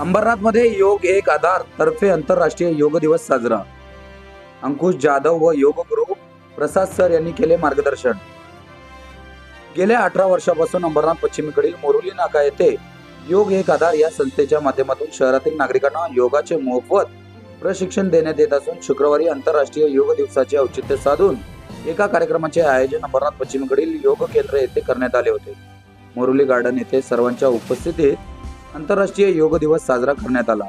अंबरनाथमध्ये योग एक आधार तर्फे आंतरराष्ट्रीय योग दिवस साजरा. अंकुश जाधव व योग गुरु प्रसाद सर यांनी केले मार्गदर्शन. गेल्या अठरा वर्षापासून अंबरनाथ पश्चिमेकडील मोरुली नाका येथे योग एक आधार या संस्थेच्या माध्यमातून शहरातील नागरिकांना योगाचे मोफत प्रशिक्षण देण्यात येत असून शुक्रवारी आंतरराष्ट्रीय योग दिवसाचे औचित्य साधून एका कार्यक्रमाचे आयोजन अंबरनाथ पश्चिमेकडील योग केंद्र येथे करण्यात आले होते. मोरुली गार्डन येथे सर्वांच्या उपस्थितीत आंतरराष्ट्रीय योग दिवस साजरा करण्यात आला.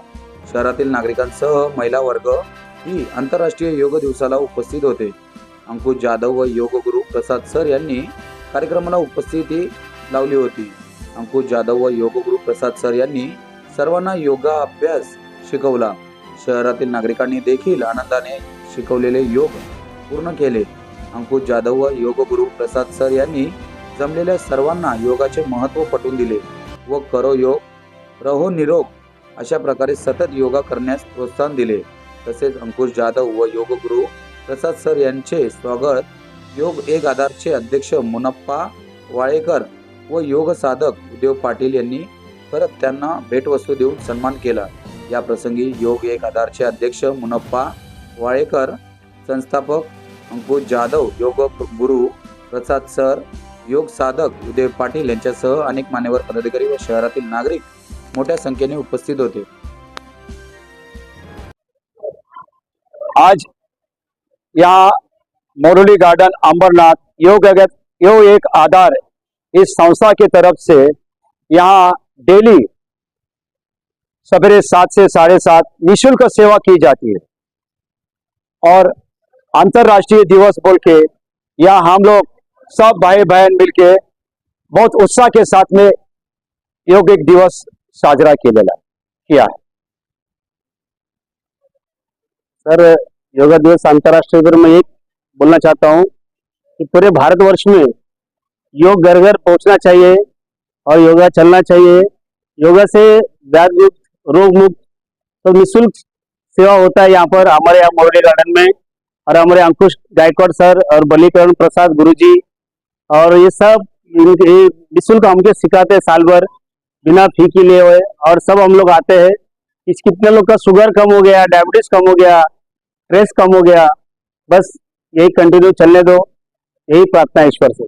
शहरातील नागरिकांसह महिला वर्ग ही आंतरराष्ट्रीय योग दिवसाला उपस्थित होते. अंकुश जाधव व योग गुरु प्रसाद सर यांनी कार्यक्रमाला उपस्थिती लावली होती. अंकुश जाधव व योग गुरु प्रसाद सर यांनी सर्वांना योगा अभ्यास शिकवला. शहरातील नागरिकांनी देखील आनंदाने शिकवलेले योग पूर्ण केले. अंकुश जाधव व योग गुरु प्रसाद सर यांनी जमलेल्या सर्वांना योगाचे महत्त्व पटवून दिले व करो योग रहो निरोग अशा प्रकारे सतत योगा करण्यास प्रोत्साहन दिले. तसेच अंकुश जाधव व योग गुरु प्रसाद सर यांचे स्वागत योग एक आधारचे अध्यक्ष मुनप्पा वाळेकर व योग साधक उदय पाटील यांनी परत त्यांना भेटवस्तू देऊन सन्मान केला. या प्रसंगी योग एक आधारचे अध्यक्ष मुनप्पा वाळेकर संस्थापक अंकुश जाधव योग गुरु, प्रसाद सर, योग साधक उदय पाटील यांच्यासह अनेक मान्यवर पदाधिकारी व शहरातील नागरिक मोठ्या संख्येने उपस्थित होते. आज यहाँ मोरली गार्डन अंबरनाथ योग योग एक आधार इस संस्था की तरफ़ से यहाँ डेली सवेरे सात से साढ़े सात निःशुल्क सेवा की जाती है। और अंतर्राष्ट्रीय दिवस बोल के या हम लोग सब भाई बहन मिलके बहुत उत्साह के साथ में योग एक दिवस साजरा केलेला किया है। सर, योगा दिवस अंतर्राष्ट्रीय पर मैं एक बोलना चाहता हूँ कि पूरे भारतवर्ष में योग घर घर पहुँचना चाहिए और योगा चलना चाहिए। योगा से व्याध मुक्त, रोग मुक्त तो निःशुल्क सेवा होता है यहाँ पर। हमारे यहाँ मोरली गार्डन में और हमारे अंकुश गायकवाड़ सर और बलिकरण प्रसाद गुरु जी और ये सब निःशुल्क हमको सिखाते हैं साल भर, बिना फ़ी के लिए हुए, और सब हम लोग आते हैं। इस कितने लोग का शुगर कम हो गया डायबिटीज़ कम हो गया स्ट्रेस कम हो गया। बस यही कंटिन्यू चलने दो, यही प्रार्थना ईश्वर से।